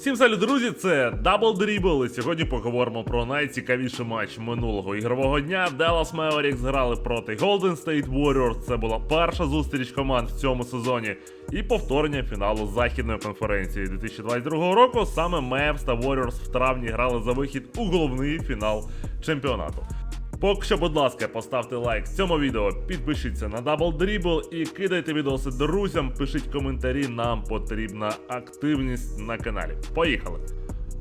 Всім салют, друзі! Це Double Dribble, і сьогодні поговоримо про найцікавіший матч минулого ігрового дня. Dallas Mavericks грали проти Golden State Warriors. Це була перша зустріч команд в цьому сезоні і повторення фіналу західної конференції 2022 року. Саме Mavs та Warriors в травні грали за вихід у головний фінал чемпіонату. Поки що, будь ласка, поставте лайк цьому відео, підпишіться на Double Dribble і кидайте відоси друзям, пишіть коментарі, нам потрібна активність на каналі. Поїхали!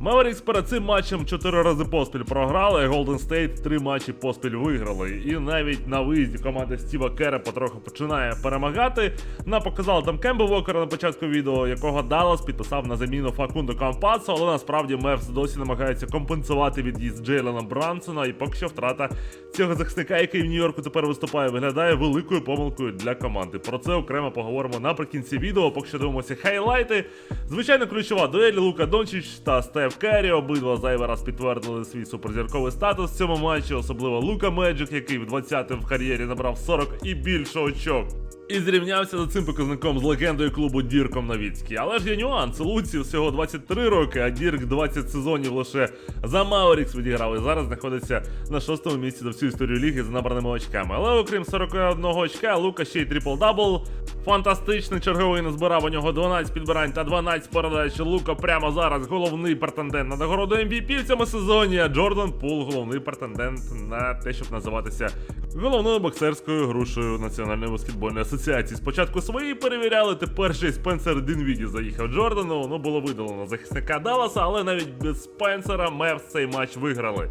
Mavericks перед цим матчем 4 рази поспіль програли, Golden State 3 матчі поспіль виграли. І навіть на виїзді команда Стіва Кера потроху починає перемагати. Нам показали там Кембо Вокера на початку відео, якого Даллас підписав на заміну Факунду Кампасо, але насправді Мевс досі намагається компенсувати від'їзд Джейлена Брансона, і поки що втрата цього захисника, який в Нью-Йорку тепер виступає, виглядає великою помилкою для команди. Про це окремо поговоримо наприкінці відео. Поки що дивимося хайлайти. Звичайно, ключова дуель Лука Дончич та Стеф Керрі. Обидва зайвий раз підтвердили свій суперзірковий статус в цьому матчі, особливо Лука Меджик, який в 20-м в кар'єрі набрав 40 і більше очок. І зрівнявся за цим показником з легендою клубу Дірком Новіцький. Але ж є нюанс. Луці всього 23 роки, а Дірк 20 сезонів лише за Маурікс відіграв і зараз знаходиться на шостому місці за всю історію ліги з набраними очками. Але окрім 41 очка, Лука ще й трипл-дабл. Фантастичний черговий назбирав у нього 12 підбирань та 12 передач. Лука прямо зараз головний претендент на нагороду MVP в цьому сезоні. А Джордан Пул головний претендент на те, щоб називатися головною боксерською грушею Національної баскетбольної асоціації. Спочатку свої перевіряли, тепер ще й Спенсер Дінвіді заїхав Джордану. Ну було видалено захисника Далласа, але навіть без Спенсера Мевс цей матч виграли.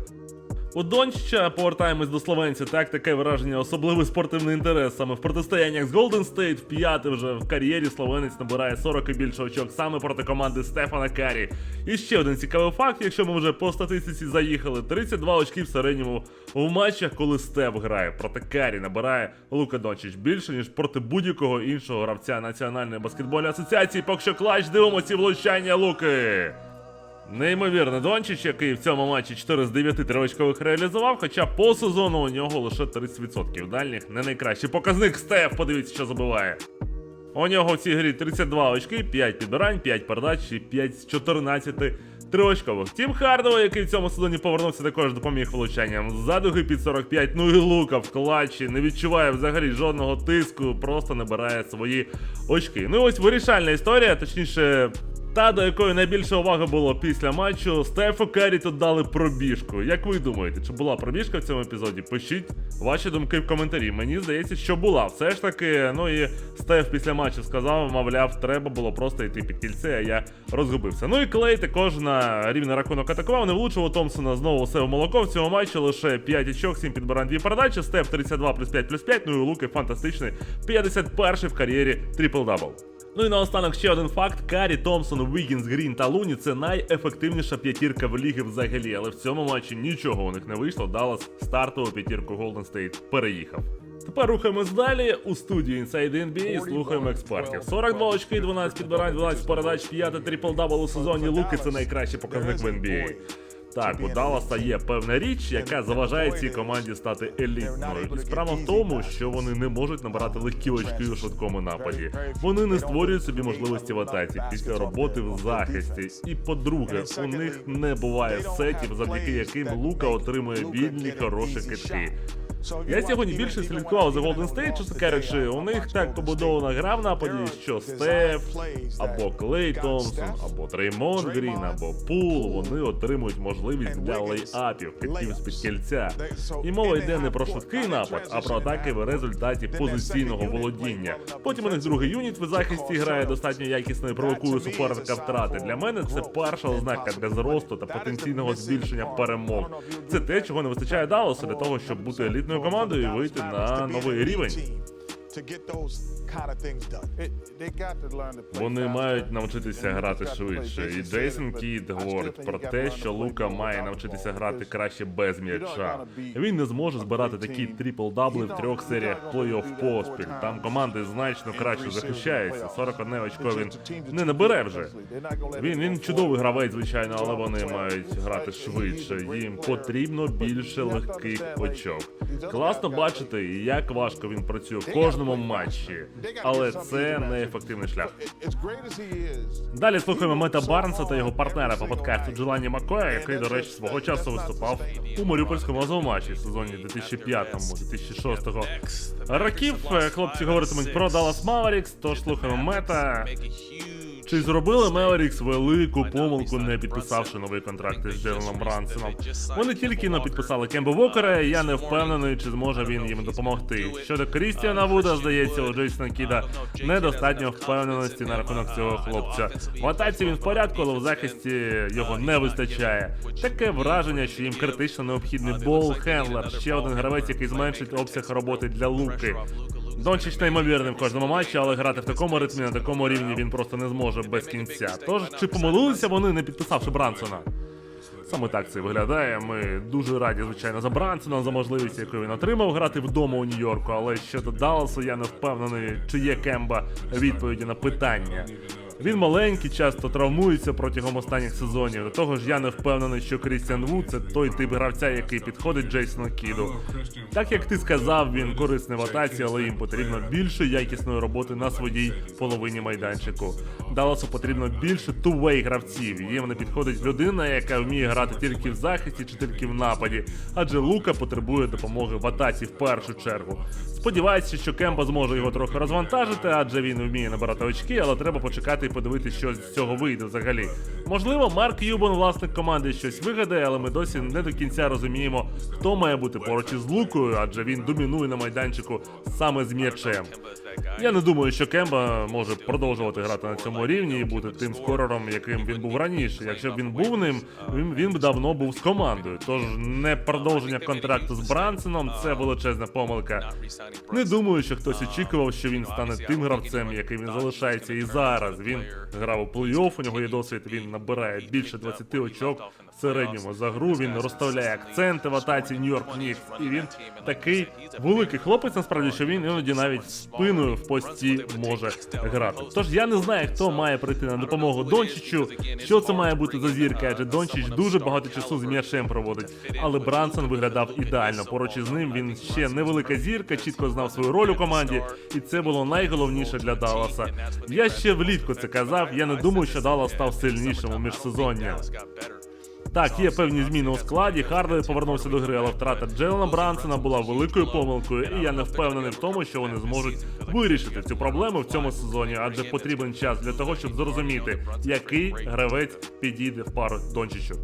У Дончича повертаємось до словенця. Так, таке враження, особливий спортивний інтерес саме в протистояннях з Golden State. В п'яте вже в кар'єрі словенець набирає 40 і більше очок саме проти команди Стефана Карі. І ще один цікавий факт, якщо ми вже по статистиці заїхали: 32 очки в середньому в матчах, коли Стеф грає. Проти Карі набирає Лука Дончич більше, ніж проти будь-якого іншого гравця Національної баскетбольної асоціації. Поки що клач дивимося влучання Луки. Неймовірний Дончич, який в цьому матчі 4 з 9 тривочкових реалізував, хоча по сезону у нього лише 30% дальніх. Не найкращий показник Стеф, подивіться, що забиває. У нього в цій грі 32 очки, 5 підбирань, 5 передач і 5 з 14 триочкових. Тім Хардова, який в цьому сезоні повернувся, також допоміг влучанням. Задуги під 45, ну і Лука в клатчі, не відчуває взагалі жодного тиску, просто набирає свої очки. Ну і ось вирішальна історія, точніше. Та, до якої найбільше уваги було після матчу, Стефу Керрі тут дали пробіжку. Як ви думаєте, чи була пробіжка в цьому епізоді? Пишіть ваші думки в коментарі. Мені здається, що була. Все ж таки, ну і Стеф після матчу сказав, мовляв, треба було просто йти під кільце, а я розгубився. Ну і Клей також на рівний рахунок атакував, не влучив Томпсона знову все в молоко в цьому матчі, лише 5 очок, 7 підбирань, 2 передачі, Стеф 32 плюс 5 плюс 5, ну і Луки фантастичний, 51 в кар'єрі трипл-дабл. Ну і наостанок ще один факт: Карі, Томпсон, Вігінс, Грін та Луні це найефективніша п'ятірка в ліги взагалі, але в цьому матчі нічого у них не вийшло. Даллас стартову п'ятірку Golden State переїхав. Тепер рухаємось далі у студії Inside NBA і слухаємо експертів. 42 очки, 12 підбирань, 12 передач, 5 трипл-дабл у сезоні. Луки це найкращий показник в NBA. Так, у Далласа є певна річ, яка заважає цій команді стати елітною. І справа в тому, що вони не можуть набирати легкі очки у швидкому нападі. Вони не створюють собі можливості в атаці після роботи в захисті. І по-друге, у них не буває сетів, завдяки яким Лука отримує вільні хороші китки. Я сьогодні більше слідкував за Golden State, чесно кажучи, у них так побудована гра в нападі, що Стеф, або Клей Томпсон, або Дреймонд Грін, або Пул, вони отримують можливість для лейапів, хитків з-під кільця. І мова йде не про швидкий напад, а про атаки в результаті позиційного володіння. Потім у них другий юніт в захисті грає достатньо якісно і провокує суперника втрати. Для мене це перша ознака для зросту та потенційного збільшення перемог. Це те, чого не вистачає Далласу для того, щоб бути елітною командою вийти на новий рівень. Вони мають навчитися грати швидше. І Джейсон Кіт говорить про те, що Лука має навчитися грати краще без м'яча. Він не зможе збирати такі трипл-дабли в трьох серіях плей-офф поспіль. Там команди значно краще захищаються. 41 очко він не набере вже. Він він чудовий гравець, звичайно, але вони мають грати швидше. Їм потрібно більше легких очок. Класно бачити, як важко він працює в кожному матчі. Але це не ефективний шлях. Далі слухаємо Мета Барнса та його партнера по подкасту Джелані Макоя, який, до речі, свого часу виступав у Маріупольському азовматчі в сезоні 2005-2006 років. Е, Хлопці говоритимуть про Dallas Mavericks, тож слухаємо Мета. Чи зробили Mavericks велику помилку, не підписавши новий контракт із Джеленом Брансоном? Вони тільки но підписали Кемба Вокера, і я не впевнений, чи зможе він їм допомогти. Щодо Крістіана Вуда, здається, у Джейсона Кіда недостатньо впевненості на рахунок цього хлопця. В атаці він в порядку, але в захисті його не вистачає. Таке враження, що їм критично необхідний бол хендлер, ще один гравець, який зменшить обсяг роботи для Луки. Дончич неймовірний в кожному матчі, але грати в такому ритмі на такому рівні він просто не зможе без кінця. Тож чи помилилися вони, не підписавши Брансона? Саме так це виглядає. Ми дуже раді, звичайно, за Брансона, за можливість, яку він отримав грати вдома у Нью-Йорку. Але щодо Далласу, я не впевнений, чи є Кемба відповіді на питання. Він маленький, часто травмується протягом останніх сезонів. До того ж, я не впевнений, що Крістіан Вуд це той тип гравця, який підходить Джейсону Кіду. Так як ти сказав, він корисний в атаці, але їм потрібно більше якісної роботи на своїй половині майданчику. Далласу потрібно більше тувей гравців. Їм не підходить людина, яка вміє грати тільки в захисті чи тільки в нападі, адже Лука потребує допомоги в атаці в першу чергу. Сподіваюся, що Кемба зможе його трохи розвантажити, адже він вміє набирати очки, але треба почекати і подивитися, що з цього вийде взагалі. Можливо, Марк Юбон, власник команди, щось вигадає, але ми досі не до кінця розуміємо, хто має бути поруч із Лукою, адже він домінує на майданчику саме з м'ячем. Я не думаю, що Кемба може продовжувати грати на цьому рівні і бути тим скорером, яким він був раніше. Якщо б він був ним, він, він б давно був з командою. Тож не продовження контракту з Брансоном це величезна помилка. Не думаю, що хтось очікував, що він стане тим гравцем, яким він залишається і зараз. Він грав у плей-офф, у нього є досвід, він набирає більше 20 очок в середньому за гру. Він розставляє акценти в атаці Нью-Йорк Нікс. І він такий великий хлопець, насправді, що він іноді навіть спиною в пості може грати. Тож я не знаю, хто має прийти на допомогу Дончичу. Що це має бути за зірка? Адже Дончич дуже багато часу з м'ячем проводить. Але Брансон виглядав ідеально. Поруч із ним він ще невелика зірка, чітко знав свою роль у команді, і це було найголовніше для Далласа. Я ще влітку це казав. Я не думаю, що Даллас став сильнішим у міжсезоння. Так, є певні зміни у складі. Хардвей повернувся до гри, але втрата Джелена Брансона була великою помилкою, і я не впевнений в тому, що вони зможуть вирішити цю проблему в цьому сезоні, адже потрібен час для того, щоб зрозуміти, який гравець підійде в пару Дончичу.